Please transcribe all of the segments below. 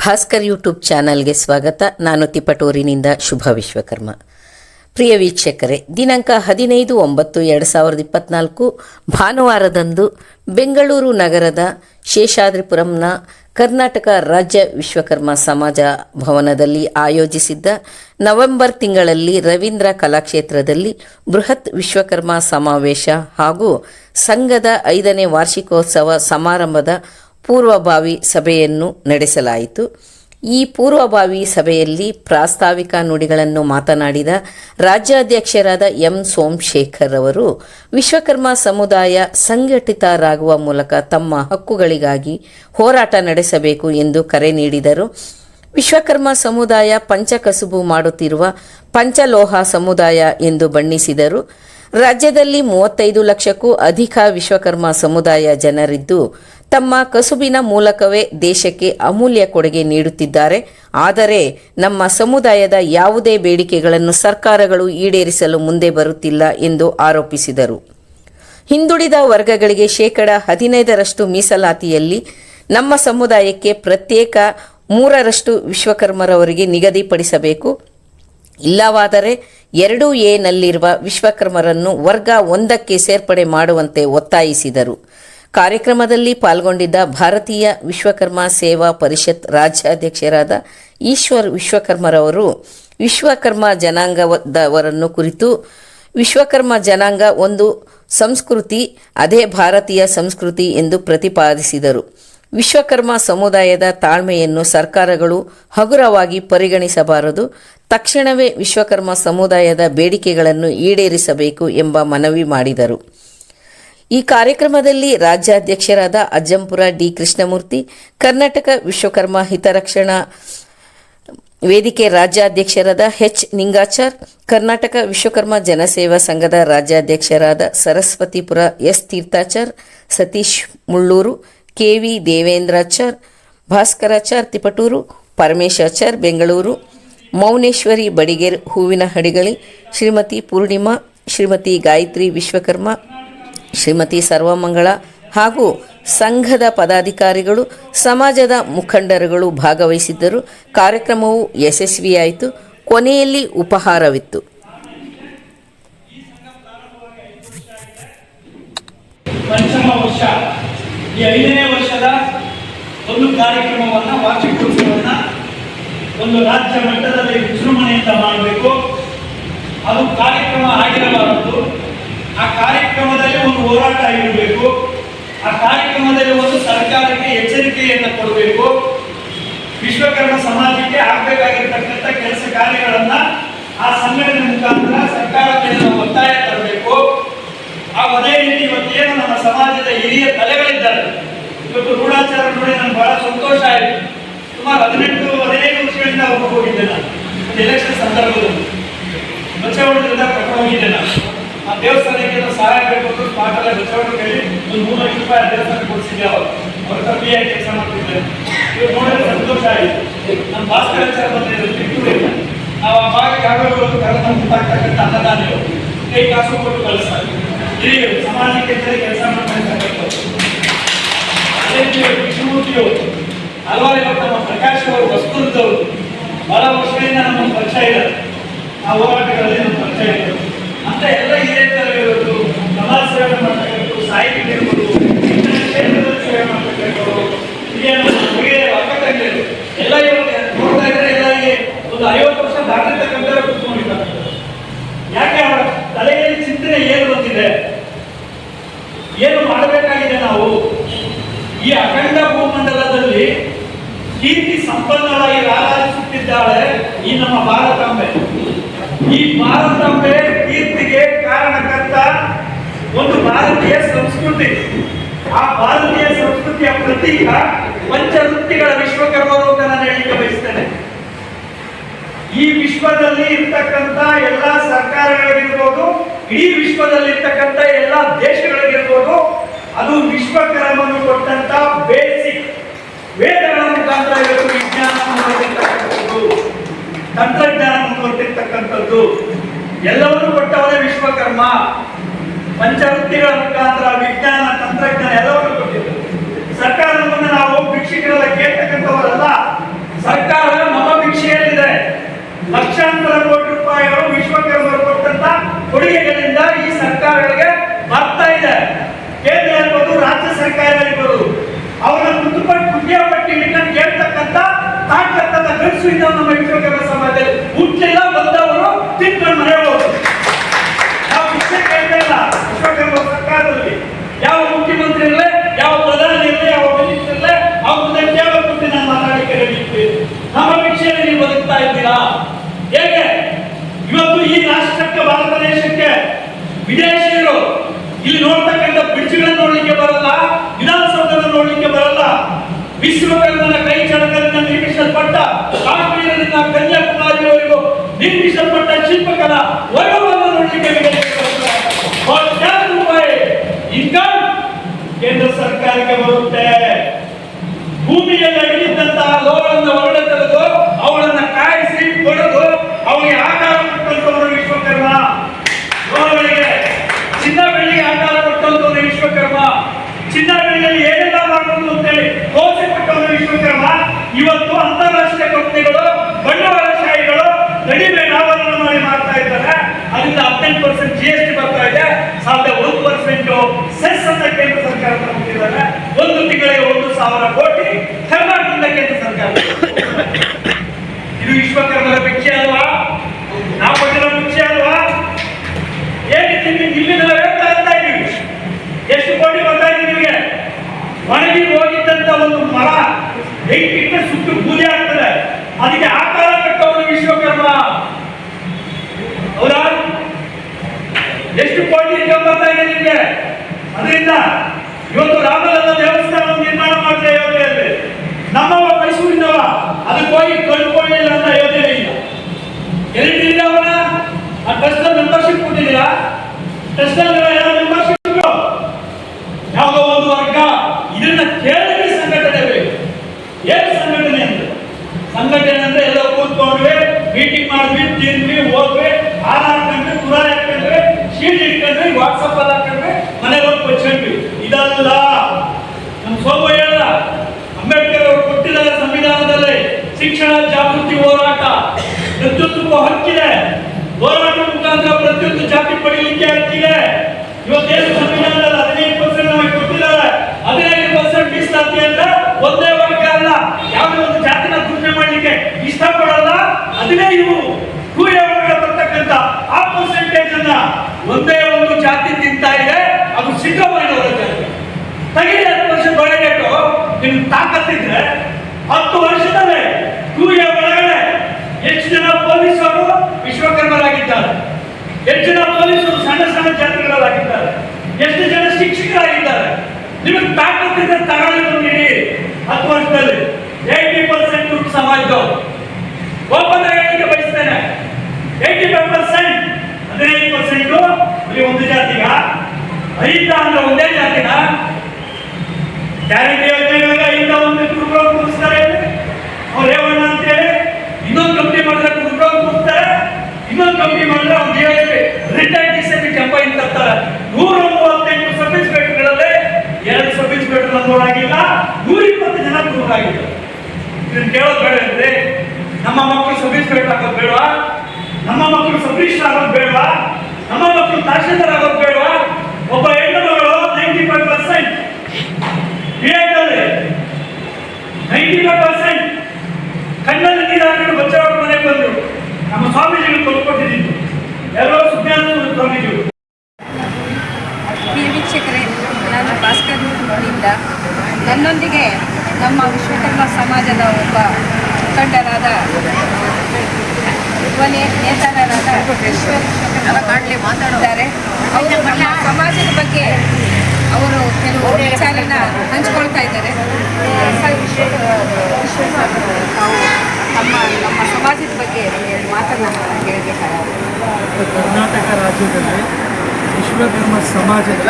Bhaskar YouTube ಚಾನಲ್ಗೆ ಸ್ವಾಗತ. ನಾನು ತಿಪಟೂರಿನಿಂದ ಶುಭ ವಿಶ್ವಕರ್ಮ. ಪ್ರಿಯ ವೀಕ್ಷಕರೇ, ದಿನಾಂಕ ಹದಿನೈದು ಒಂಬತ್ತು ಎರಡು ಸಾವಿರದ ಇಪ್ಪತ್ನಾಲ್ಕು, ಭಾನುವಾರದಂದು ಬೆಂಗಳೂರು ನಗರದ ಶೇಷಾದ್ರಿಪುರಂನ ಕರ್ನಾಟಕ ರಾಜ್ಯ ವಿಶ್ವಕರ್ಮ ಸಮಾಜ ಭವನದಲ್ಲಿ ಆಯೋಜಿಸಿದ್ದ ನವೆಂಬರ್ ತಿಂಗಳಲ್ಲಿ ರವೀಂದ್ರ ಕಲಾಕ್ಷೇತ್ರದಲ್ಲಿ ಬೃಹತ್ ವಿಶ್ವಕರ್ಮ ಸಮಾವೇಶ ಹಾಗೂ ಸಂಘದ ಐದನೇ ವಾರ್ಷಿಕೋತ್ಸವ ಸಮಾರಂಭದ ಪೂರ್ವಭಾವಿ ಸಭೆಯನ್ನು ನಡೆಸಲಾಯಿತು. ಈ ಪೂರ್ವಭಾವಿ ಸಭೆಯಲ್ಲಿ ಪ್ರಾಸ್ತಾವಿಕ ನುಡಿಗಳನ್ನು ಮಾತನಾಡಿದ ರಾಜ್ಯಾಧ್ಯಕ್ಷರಾದ ಎಂ ಸೋಮಶೇಖರ್ ಅವರು, ವಿಶ್ವಕರ್ಮ ಸಮುದಾಯ ಸಂಘಟಿತರಾಗುವ ಮೂಲಕ ತಮ್ಮ ಹಕ್ಕುಗಳಿಗಾಗಿ ಹೋರಾಟ ನಡೆಸಬೇಕು ಎಂದು ಕರೆ ನೀಡಿದರು. ವಿಶ್ವಕರ್ಮ ಸಮುದಾಯ ಪಂಚಕಸುಬು ಮಾಡುತ್ತಿರುವ ಪಂಚಲೋಹ ಸಮುದಾಯ ಎಂದು ಬಣ್ಣಿಸಿದರು. ರಾಜ್ಯದಲ್ಲಿ ಮೂವತ್ತೈದು ಲಕ್ಷಕ್ಕೂ ಅಧಿಕ ವಿಶ್ವಕರ್ಮ ಸಮುದಾಯ ಜನರಿದ್ದು ತಮ್ಮ ಕಸುಬಿನ ಮೂಲಕವೇ ದೇಶಕ್ಕೆ ಅಮೂಲ್ಯ ಕೊಡುಗೆ ನೀಡುತ್ತಿದ್ದಾರೆ. ಆದರೆ ನಮ್ಮ ಸಮುದಾಯದ ಯಾವುದೇ ಬೇಡಿಕೆಗಳನ್ನು ಸರ್ಕಾರಗಳು ಈಡೇರಿಸಲು ಮುಂದೆ ಬರುತ್ತಿಲ್ಲ ಎಂದು ಆರೋಪಿಸಿದರು. ಹಿಂದುಳಿದ ವರ್ಗಗಳಿಗೆ ಶೇಕಡ ಹದಿನೈದರಷ್ಟು ಮೀಸಲಾತಿಯಲ್ಲಿ ನಮ್ಮ ಸಮುದಾಯಕ್ಕೆ ಪ್ರತ್ಯೇಕ ಮೂರರಷ್ಟು ವಿಶ್ವಕರ್ಮರವರಿಗೆ ನಿಗದಿಪಡಿಸಬೇಕು. ಇಲ್ಲವಾದರೆ ಎರಡು ಎನಲ್ಲಿರುವ ವಿಶ್ವಕರ್ಮರನ್ನು ವರ್ಗ ಒಂದಕ್ಕೆ ಸೇರ್ಪಡೆ ಮಾಡುವಂತೆ ಒತ್ತಾಯಿಸಿದರು. ಕಾರ್ಯಕ್ರಮದಲ್ಲಿ ಪಾಲ್ಗೊಂಡಿದ್ದ ಭಾರತೀಯ ವಿಶ್ವಕರ್ಮ ಸೇವಾ ಪರಿಷತ್ ರಾಜ್ಯಾಧ್ಯಕ್ಷರಾದ ಈಶ್ವರ್ ವಿಶ್ವಕರ್ಮರವರು ವಿಶ್ವಕರ್ಮ ಜನಾಂಗದವರನ್ನು ಕುರಿತು, ವಿಶ್ವಕರ್ಮ ಜನಾಂಗ ಒಂದು ಸಂಸ್ಕೃತಿ, ಅದೇ ಭಾರತೀಯ ಸಂಸ್ಕೃತಿ ಎಂದು ಪ್ರತಿಪಾದಿಸಿದರು. ವಿಶ್ವಕರ್ಮ ಸಮುದಾಯದ ತಾಳ್ಮೆಯನ್ನು ಸರ್ಕಾರಗಳು ಹಗುರವಾಗಿ ಪರಿಗಣಿಸಬಾರದು. ತಕ್ಷಣವೇ ವಿಶ್ವಕರ್ಮ ಸಮುದಾಯದ ಬೇಡಿಕೆಗಳನ್ನು ಈಡೇರಿಸಬೇಕು ಎಂಬ ಮನವಿ ಮಾಡಿದರು. ಈ ಕಾರ್ಯಕ್ರಮದಲ್ಲಿ ರಾಜ್ಯಾಧ್ಯಕ್ಷರಾದ ಅಜ್ಜಂಪುರ ಡಿ ಕೃಷ್ಣಮೂರ್ತಿ, ಕರ್ನಾಟಕ ವಿಶ್ವಕರ್ಮ ಹಿತರಕ್ಷಣಾ ವೇದಿಕೆ ರಾಜ್ಯಾಧ್ಯಕ್ಷರಾದ ಎಚ್ ನಿಂಗಾಚಾರ್, ಕರ್ನಾಟಕ ವಿಶ್ವಕರ್ಮ ಜನಸೇವಾ ಸಂಘದ ರಾಜ್ಯಾಧ್ಯಕ್ಷರಾದ Saraswatipura S Theerthachar, Satish Mulluru, K V Devendrachar, Bhaskarachar Tiptur, Paramesachar Bengaluru, Mouneshwari Badiger Hoovina Hadagali, Shrimati Purnima, Shrimati Gayatri Vishwakarma Shrimati Sarvamangala ಹಾಗೂ ಸಂಘದ ಪದಾಧಿಕಾರಿಗಳು, ಸಮಾಜದ ಮುಖಂಡರುಗಳು ಭಾಗವಹಿಸಿದ್ದರು. ಕಾರ್ಯಕ್ರಮವು ಯಶಸ್ವಿಯಾಯಿತು. ಕೊನೆಯಲ್ಲಿ ಉಪಹಾರವಿತ್ತು. ಪಂಚಮ ವರ್ಷ. ಈ ಐದನೇ ವರ್ಷದ ಒಂದು ಕಾರ್ಯಕ್ರಮವನ್ನ ವಾರ್ಷಿಕೋತ್ಸವವನ್ನು ಒಂದು ರಾಜ್ಯ ಮಟ್ಟದಲ್ಲಿ ವಿಜೃಂಭಣೆಯಿಂದ ಮಾಡಬೇಕು. ಅದು ಕಾರ್ಯಕ್ರಮ ಆಗಿರಬಾರದು. ಆ ಕಾರ್ಯಕ್ರಮದಲ್ಲಿ ಒಂದು ಹೋರಾಟ ಇರಬೇಕು. ಆ ಕಾರ್ಯಕ್ರಮದಲ್ಲಿ ಒಂದು ಸರ್ಕಾರಕ್ಕೆ ಎಚ್ಚರಿಕೆಯನ್ನು ಕೊಡಬೇಕು. ವಿಶ್ವಕರ್ಮ ಸಮಾಜಕ್ಕೆ ಆಗಬೇಕಾಗಿರ್ತಕ್ಕಂಥ ಕೆಲಸ ಕಾರ್ಯಗಳನ್ನ ಆ ಸಂಘಟನೆ ಮುಖಾಂತರ ಸರ್ಕಾರಕ್ಕೆ ನಾವು ಒತ್ತಾಯ ತರಬೇಕು. ಆ ಅದೇ ರೀತಿ ಇವತ್ತೇನು ನಮ್ಮ ಸಮಾಜದ ಹಿರಿಯ ತಲೆಗಳಿದ್ದಾರೆ ಇವತ್ತು ರೂಢಾಚಾರ ನೋಡಿ ನನಗೆ ಬಹಳ ಸಂತೋಷ ಆಯಿತು. ಸುಮಾರು ಹದಿನೆಂಟು, ಹದಿನೈದು ವರ್ಷಗಳಿಂದ ಒಬ್ಬ ಹೋಗಿದ್ದೆ ನಾನು ಎಲೆಕ್ಷನ್ ಸಂದರ್ಭದಲ್ಲಿ. ಬಚಾವಣೆಯಿಂದ ಕರ್ಕೊಂಡು ಹೋಗಿದ್ದೆ ನಾನು. ಆ ದೇವಸ್ಥಾನಕ್ಕೆ ಸಹಾಯ ಬೇಕು ಅಂತ ಸ್ಪಾಟಲ್ಲ ಬಚಾವಣೆ ಕೇಳಿ ಒಂದು ಮೂರು ಲಕ್ಷ ರೂಪಾಯಿ ಆ ದೇವಸ್ಥಾನಕ್ಕೆ ಕೊಡಿಸಿದ್ದೆ ಅವರು. ಅವ್ರ ಕಬ್ಬಿಯಾಗಿ ಕೆಲಸ ಮಾಡ್ತಿದ್ದೆ. ಇವ್ರು ನೋಡಿದ್ರೆ ಸಂತೋಷ ಆಯಿತು. ನಮ್ಮ ಭಾಸ್ಕರಾಚಾರ ಬಂದಿದ್ರು ಕಿತ್ತೂರಿಂದ ನಾವು ಆ ಭಾಗ ಯಾವ್ಯಾವ ಕರೆದಂತಾಗ್ತಕ್ಕಂಥ ಅನ್ನದಾನಿಗಳು ಕೈ ಕಾಸು ಕೊಟ್ಟು ಕಳಿಸ್ತಾರೆ. ಹಿರಿಯರು ಸಮಾಜಕ್ಕೆ ಅಂತಲೇ ಕೆಲಸ ಮಾಡ್ತಕ್ಕಂಥದ್ದು ಅದೇ ಹಲವಾರು ಇವತ್ತು ನಮ್ಮ ಪ್ರಕಾಶ್ ಅವರು ವಸ್ತುಂತವರು ಬಹಳ ವರ್ಷದಿಂದ ನಮ್ಮ ಪರಿಚಯ ಇದೆ. ಆ ಹೋರಾಟಗಳಲ್ಲಿ ನಮ್ಮ ಪರಿಚಯ ಇದೆ. ಎಲ್ಲ ಹಿರಿಯರು ಇರೋದು ಸಮಾಜ ಸೇವೆ ಮಾಡ್ತಕ್ಕಂಥದ್ದು ಸಾಹಿತ್ಯ ಇರ್ಬೋದು ಸೇವೆ ನಮ್ಮ ಹಿರಿಯರು ಅಕ್ಕ ತಂಗಿಯರು ಎಲ್ಲ ಇವತ್ತು ನೋಡ್ತಾ ಇದ್ರೆ ಎಲ್ಲ ಈ ಒಂದು ಐವತ್ತು ವರ್ಷ ದಾಟಿರ್ತಕ್ಕಂಥವ್ರು ಕೂತ್ಕೊಂಡಿದ್ದಾರೆ. ಯಾಕೆ ಅವರ ತಲೆಯಲ್ಲಿ ಚಿಂತನೆ ಏನು ಬಂದಿದೆ? ಏನು ಮಾಡಬೇಕಾಗಿದೆ ನಾವು? ಈ ಅಖಂಡ ಭೂಮಂಡಲದಲ್ಲಿ ಕೀರ್ತಿ ಸಂಪನ್ನಳಾಗಿ ರಾರಾಜಿಸುತ್ತಿದ್ದಾಳೆ ಈ ನಮ್ಮ ಭಾರತಾಂಬೆ ಈ ಭಾರತಾಂಬೆ ಒಂದು ಭಾರತೀಯ ಸಂಸ್ಕೃತಿ. ಆ ಭಾರತೀಯ ಸಂಸ್ಕೃತಿಯ ಪ್ರತೀಕ ಪಂಚವೃತ್ತಿಗಳ ವಿಶ್ವಕರ್ಮರು ಅಂತ ನಾನು ಹೇಳಿಕೆ ಬಯಸ್ತೇನೆ. ಈ ವಿಶ್ವದಲ್ಲಿ ಇರ್ತಕ್ಕಂಥ ಎಲ್ಲ ಸರ್ಕಾರಗಳಿಗಿರ್ಬೋದು, ಇಡೀ ವಿಶ್ವದಲ್ಲಿ ಇರ್ತಕ್ಕಂಥ ಎಲ್ಲ ದೇಶಗಳಿಗಿರ್ಬೋದು, ಅದು ವಿಶ್ವಕರ್ಮನು ಕೊಟ್ಟಂತ ಬೇಸಿಕ್ ವೇದಗಳ ಮುಖಾಂತರ ಇವತ್ತು ವಿಜ್ಞಾನವನ್ನು ಮುಂದುವರೆದಿರ್ತಕ್ಕಂಥದ್ದು ತಂತ್ರಜ್ಞಾನ ಮುಂದುವರೆದಿರ್ತಕ್ಕಂಥದ್ದು ಎಲ್ಲವನ್ನೂ ಕೊಟ್ಟವರೇ ವಿಶ್ವಕರ್ಮ. ರಾಯರು ವಿಶ್ವಕರ್ಮರು ಕೊಟ್ಟಂತ ಕೊಡುಗೆಗಳಿಂದ ಈ ಸರ್ಕಾರಗಳಿಗೆ ಬರ್ತಾ ಇದೆ. ಕೇಂದ್ರ ಇರ್ಬೋದು ರಾಜ್ಯ ಸರ್ಕಾರ ಇರ್ಬೋದು ಅವರ ಮೃತಪಟ್ಟು ಪುಣ್ಯ ಪಟ್ಟಿನ ಕೇಳ್ತಕ್ಕಂತ ತಾಕತ್ತದ ಕನಸು ಇದ್ದ ನಮ್ಮ ವಿಶ್ವಕರ್ಮ ಸಮಾಜದಲ್ಲಿ ಹುಟ್ಟಲಿಲ್ಲ ಬಂದವರು ತಿಂಗಳು ಮನೆಯವರು ಯಾವ ವಿಷಯ ಕೇಳ್ತಾ ಇಲ್ಲ ವಿಶ್ವಕರ್ಮ ಸರ್ಕಾರದಲ್ಲಿ. ಯಾವ ಮುಖ್ಯಮಂತ್ರಿ ಇರಲಿ, ಯಾವ ಪ್ರಧಾನಿ ಇರಲಿ, ಯಾವ ಮಿನಿಸ್ಟರ್ ಇರಲಿ, ಅವ್ರನ್ನ ಕೇಳಕ್ಕೆ ನಾನು ಮಾತಾಡಿ ಕರೀಲಿಕ್ಕೆ ನಮ್ಮ ವಿಷಯದಲ್ಲಿ ಬದುಕ್ತಾ ಇದ್ದೀರಾ? ಹೇಗೆ? ರಾಷ್ಟ್ರಕ್ಕೆ ಭಾರತ ದೇಶಕ್ಕೆ ವಿದೇಶಿಯರು ಇಲ್ಲಿ ನೋಡ್ತಕ್ಕಂಥ ಬ್ರಿಡ್ಜ್ಗಳನ್ನ ನೋಡ್ಲಿಕ್ಕೆ ಬರಲ್ಲ, ವಿಧಾನಸೌಧನ ನೋಡ್ಲಿಕ್ಕೆ ಬರಲ್ಲ. ವಿಶ್ವಕರ್ಮನ ಕೈ ಚಳಕದಿಂದ ನಿರ್ಮಿಸಲ್ಪಟ್ಟ ಕಾಶ್ಮೀರದಿಂದ ಕನ್ಯಾಕುಮಾರಿಯವರೆಗೂ ನಿರ್ಮಿಸಲ್ಪಟ್ಟ ಶಿಲ್ಪಕಲಾ ವೈಭವವನ್ನು ನೋಡಲಿಕ್ಕೆ ಇನ್ಕಮ್ ಕೇಂದ್ರ ಸರ್ಕಾರಕ್ಕೆ ಬರುತ್ತೆ. ಭೂಮಿಯಲ್ಲಿ ಅಡಗಿದ್ದಂತಹ ಲೋಗಳನ್ನು ಹೊರಡೆ ತೆಗೆದು ಅವಳನ್ನ ಕಾಯಿಸಿ ಕೊಡದು ಅವಳಿಗೆ ಆಕಾರ ವಿಶ್ವಕರ್ಮ. ಲೋಹಗಳಿಗೆ ಚಿನ್ನ ಬೆಳ್ಳಿ ಆಕಾರ ಕೊಟ್ಟಂತವರು ವಿಶ್ವಕರ್ಮ. ಚಿನ್ನ ಬೆಳ್ಳಿಯಲ್ಲಿ ಏನೆಲ್ಲ ಮಾಡಬಹುದು ಅಂತೇಳಿ ತೋರಿಸಿ ಕೊಟ್ಟವನು ವಿಶ್ವಕರ್ಮ. ಇವತ್ತು ಅಂತಾರಾಷ್ಟ್ರೀಯ ಕಂಪನಿಗಳು, ಬಂಡವಾಳಶಾಹಿಗಳು ಕಡಿಮೆ ಲಾಭವನ್ನು ಮಾಡಿ ಮಾಡ್ತಾ ಇದ್ದಾರೆ. ಅದರಿಂದ ಹದಿನೆಂಟು ಪರ್ಸೆಂಟ್ ಜಿ ಎಸ್ ಟಿ ಬರ್ತಾ ಇದೆ. ಸಾವಿರದ ಒಂದು ಪರ್ಸೆಂಟ್ ಸೆಸ್ ಅಂತ ಕೇಂದ್ರ ಸರ್ಕಾರ ತಗೊಂಡಿದ್ದಾರೆ ಒಂದು ತಿಂಗಳಿಗೆ ಒಂದು ಸಾವಿರ ಕೋಟಿ ಕರ್ನಾಟಕದಿಂದ ಕೇಂದ್ರ ಸರ್ಕಾರ. ಇದು ವಿಶ್ವಕರ್ಮರ ಭಿಕ್ಷೆ ಅಲ್ವಾ ನಾವು ಕೊಟ್ಟಿರೋ ಭಿಕ್ಷೆ ಅಲ್ವಾ ಏನಿದೆ ನಿಮ್ಗೆ ಇಲ್ಲಿ ನಾವು ಹೇಳ್ತಾ ಇರ್ತಾ ಇದೀವಿ ಎಷ್ಟು ಕೋಟಿ ಬರ್ತಾ ಇದೆ ನಿಮಗೆ ಒಣಗಿ ಹೋಗಿದ್ದಂತ ಒಂದು ಮರ ಬೆಂಕಿಟ್ಟು ಸುಟ್ಟು ಪೂಜೆ ಆಗ್ತದೆ. ಅದಕ್ಕೆ ಆಕಾರ ಕಟ್ಟವನು ವಿಶ್ವಕರ್ಮ. ಹೌದಾ? ಎಷ್ಟು ಕೋಟಿ ಇನ್ಕಮ್ ಬರ್ತಾ ಇದೆ ನಿಮಗೆ? ಅದರಿಂದ ಇವತ್ತು ರಾಮಲಲ್ಲ ದೇವಸ್ಥಾನ ನಿರ್ಮಾಣ ಮಾಡಿದ ಯೋಜನೆಯಲ್ಲಿ ನಮ್ಮವ ಮೈಸೂರಿನವ ಅದಕ್ಕೆ ಹೋಗಿ ಕಳ್ಕೊಳ್ಳಿಲ್ಲ ಅಂತ ಯೋಜನೆ ಇಲ್ಲ. ಎಲ್ಲಿ ಅವನ? ಆ ಟ್ರಸ್ಟ್ ಮೆಂಬರ್ಶಿಪ್ ಕೊಟ್ಟಿದ್ದೀರಾ? ಟ್ರಸ್ಟ್ ಯಾವ ಮೆಂಬರ್ಶಿಪ್ ಯಾವುದೋ ಒಂದು ವರ್ಗ ಇದನ್ನ ಕೇಳಲಿಕ್ಕೆ ಸಂಘಟನೆ ಬೇಕು ಏನು ಸಂಘಟನೆ ಅಂದ್ರೆ ಸಂಘಟನೆ ಅಂದ್ರೆ ಎಲ್ಲ ಕೂತ್ಕೊಂಡ್ವಿ ಮೀಟಿಂಗ್ ಮಾಡಿದ್ವಿ ಹೋಗ್ರಿ ಹಾಲು ಹಾಕೊಂಡ್ವಿ ಕುರಾನ್ ಹಾಕೊಂಡ್ವಿ ಶೀಟ್ ಇಟ್ಕೊಂಡ್ವಿ ವಾಟ್ಸಪ್ ಅಲ್ಲಿ ಹಾಕೊಂಡ್ವಿ, ಮನೆಗೆ ಹೋಗಿ ಕೊಚ್ಕೊಂಡ್ವಿ ಇದಲ್ಲ ನಮ್ಮ ಸೋಮ ಹೇಳ ಅಂಬೇಡ್ಕರ್ ಅವರು ಕೊಟ್ಟಿದ್ದಾರೆ ಸಂವಿಧಾನದಲ್ಲಿ, ಶಿಕ್ಷಣ, ಜಾಗೃತಿ, ಹೋರಾಟ. ಪ್ರತಿಯೊಂದಕ್ಕೂ ಹಕ್ಕಿದೆ. ಹೋರಾಟ ಮುಖಾಂತರ ಪ್ರತಿಯೊಂದು ಜಾತಿ ಪಡೀಲಿಕ್ಕೆ ಹಕ್ಕಿದೆ. ಇವತ್ತೇನು ಸಂವಿಧಾನದಲ್ಲಿ ಹದಿನೈದು ಪರ್ಸೆಂಟ್ ನಮಗೆ ಕೊಟ್ಟಿದ್ದಾರೆ? ಹದಿನೈದು ಪರ್ಸೆಂಟ್ ಮೀಸಲಾತಿ ಅಂದ್ರೆ ಒಂದೇ ವರ್ಗ ಅಲ್ಲ ಯಾವುದೇ ಒಂದು ಜಾತಿನ ಮಾಡಲಿಕ್ಕೆ ಇಷ್ಟಪಡಲ್ಲ, ಅದನ್ನೇ ಇವು. ಕೂಡ ಬರ್ತಕ್ಕಂಥ ಆ ಪರ್ಸೆಂಟೇಜ್ ಅನ್ನ ಒಂದೇ ಒಂದು ಜಾತಿ ತಿಂತಾ ಇದೆ, ಅದು ಸಿದ್ದರಾಮಯ್ಯನವರ ಜಾತಿ ತೆಗಿರಿ ಹತ್ತು ವರ್ಷ ಒಳಗಟ್ಟು ನಿಮ್ಗೆ ತಾಕತ್ತಿದ್ರೆ ಹತ್ತು ವರ್ಷದಲ್ಲೇ ಸೂರ್ಯ ಒಳಗಡೆ ಹೆಚ್ಚು ಜನ ಪೊಲೀಸರು ವಿಶ್ವಕರ್ಮರಾಗಿದ್ದಾರೆ. ಹೆಚ್ಚು ಜನ ಪೊಲೀಸರು ಸಣ್ಣ ಸಣ್ಣ ಜಾತಿಗಳಾಗಿದ್ದಾರೆ. ಎಷ್ಟು ಜನ ಶಿಕ್ಷಕರಾಗಿದ್ದಾರೆ. ನಿಮಗೆ ತಾಕತ್ತಿದ್ರೆ ತಗೊಳ್ಳಿ ಕರ್ನಾಟಕ ರಾಜ್ಯದಲ್ಲಿ ವಿಶ್ವಕರ್ಮ ಸಮಾಜದ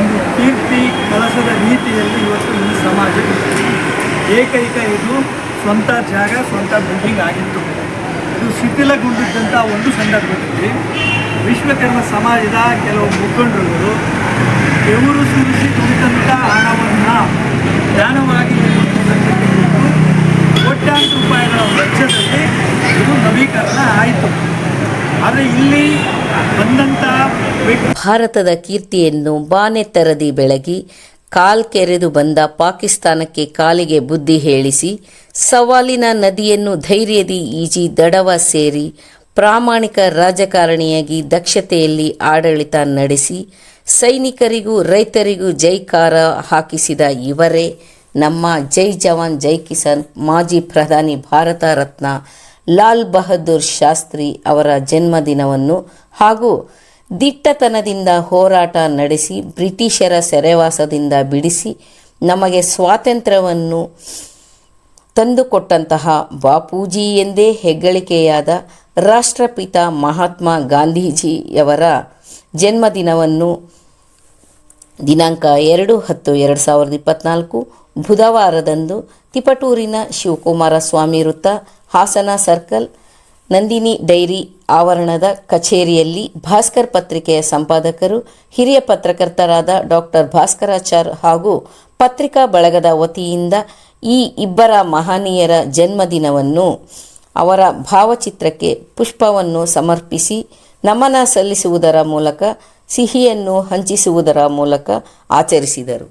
ಒಂದು ಕೀರ್ತಿ, ಕಳಸದ ರೀತಿಯಲ್ಲಿ ಇವತ್ತು ಈ ಸಮಾಜ. ಏಕೈಕ ಇದು ಸ್ವಂತ ಜಾಗ, ಸ್ವಂತ ಬಿಲ್ಡಿಂಗ್ ಆಗಿತ್ತು ಇದು ಶಿಥಿಲಗೊಂಡಿದ್ದಂಥ ಒಂದು ಸಂದರ್ಭದಲ್ಲಿ ವಿಶ್ವಕರ್ಮ ಸಮಾಜದ ಕೆಲವು ಮುಖಂಡರುಗಳು ಬೆವರು ಸುರಿಸಿ ದುಡಿದಂಥ ಹಣವನ್ನು ದಾನವಾಗಿ ಕೊಟ್ಟಾಂತ ರೂಪಾಯಿಗಳ ವೆಚ್ಚದಲ್ಲಿ ಇದು ನವೀಕರಣ ಆಯಿತು ಆದರೆ ಇಲ್ಲಿ ಬಂದಂಥ ಭಾರತದ ಕೀರ್ತಿಯನ್ನು ಬಾನೆತ್ತರದಿ ಬೆಳಗಿ, ಕಾಲ್ ಕೆರೆದು ಬಂದ ಪಾಕಿಸ್ತಾನಕ್ಕೆ ಕಾಲಿಗೆ ಬುದ್ಧಿ ಹೇಳಿಸಿ, ಸವಾಲಿನ ನದಿಯನ್ನು ಧೈರ್ಯದಿ ಈಜಿ ದಡವ ಸೇರಿ, ಪ್ರಾಮಾಣಿಕ ರಾಜಕಾರಣಿಯಾಗಿ ದಕ್ಷತೆಯಲ್ಲಿ ಆಡಳಿತ ನಡೆಸಿ, ಸೈನಿಕರಿಗೂ ರೈತರಿಗೂ ಜೈಕಾರ ಹಾಕಿಸಿದ ಇವರೇ ನಮ್ಮ ಜೈ ಜವಾನ್, ಜೈ ಕಿಸಾನ್, ಮಾಜಿ ಪ್ರಧಾನಿ ಭಾರತ ರತ್ನ ಲಾಲ್ ಬಹದ್ದೂರ್ ಶಾಸ್ತ್ರಿ ಅವರ ಜನ್ಮದಿನವನ್ನು ಹಾಗೂ ದಿಟ್ಟತನದಿಂದ ಹೋರಾಟ ನಡೆಸಿ ಬ್ರಿಟಿಷರ ಸೆರೆವಾಸದಿಂದ ಬಿಡಿಸಿ ನಮಗೆ ಸ್ವಾತಂತ್ರ್ಯವನ್ನು ತಂದುಕೊಟ್ಟಂತಹ ಬಾಪೂಜಿ ಎಂದೇ ಹೆಗ್ಗಳಿಕೆಯಾದ ರಾಷ್ಟ್ರಪಿತ ಮಹಾತ್ಮ ಗಾಂಧೀಜಿಯವರ ಜನ್ಮದಿನವನ್ನು ದಿನಾಂಕ ಎರಡು ಹತ್ತು ಎರಡು ಸಾವಿರದ ಇಪ್ಪತ್ತ್ನಾಲ್ಕು ಬುಧವಾರದಂದು ತಿಪಟೂರಿನ ಶಿವಕುಮಾರ ಸ್ವಾಮಿ ವೃತ್ತ ಹಾಸನ ಸರ್ಕಲ್, ನಂದಿನಿ ಡೈರಿ ಆವರಣದ ಕಚೇರಿಯಲ್ಲಿ ಭಾಸ್ಕರ್ ಪತ್ರಿಕೆಯ ಸಂಪಾದಕರು, ಹಿರಿಯ ಪತ್ರಕರ್ತರಾದ ಡಾಕ್ಟರ್ ಭಾಸ್ಕರಾಚಾರ್ ಹಾಗೂ ಪತ್ರಿಕಾ ಬಳಗದ ವತಿಯಿಂದ ಈ ಇಬ್ಬರ ಮಹನೀಯರ ಜನ್ಮದಿನವನ್ನು ಅವರ ಭಾವಚಿತ್ರಕ್ಕೆ ಪುಷ್ಪವನ್ನು ಸಮರ್ಪಿಸಿ ನಮನ ಸಲ್ಲಿಸುವುದರ ಮೂಲಕ ಸಿಹಿಯನ್ನು ಹಂಚಿಸುವುದರ ಮೂಲಕ ಆಚರಿಸಿದರು.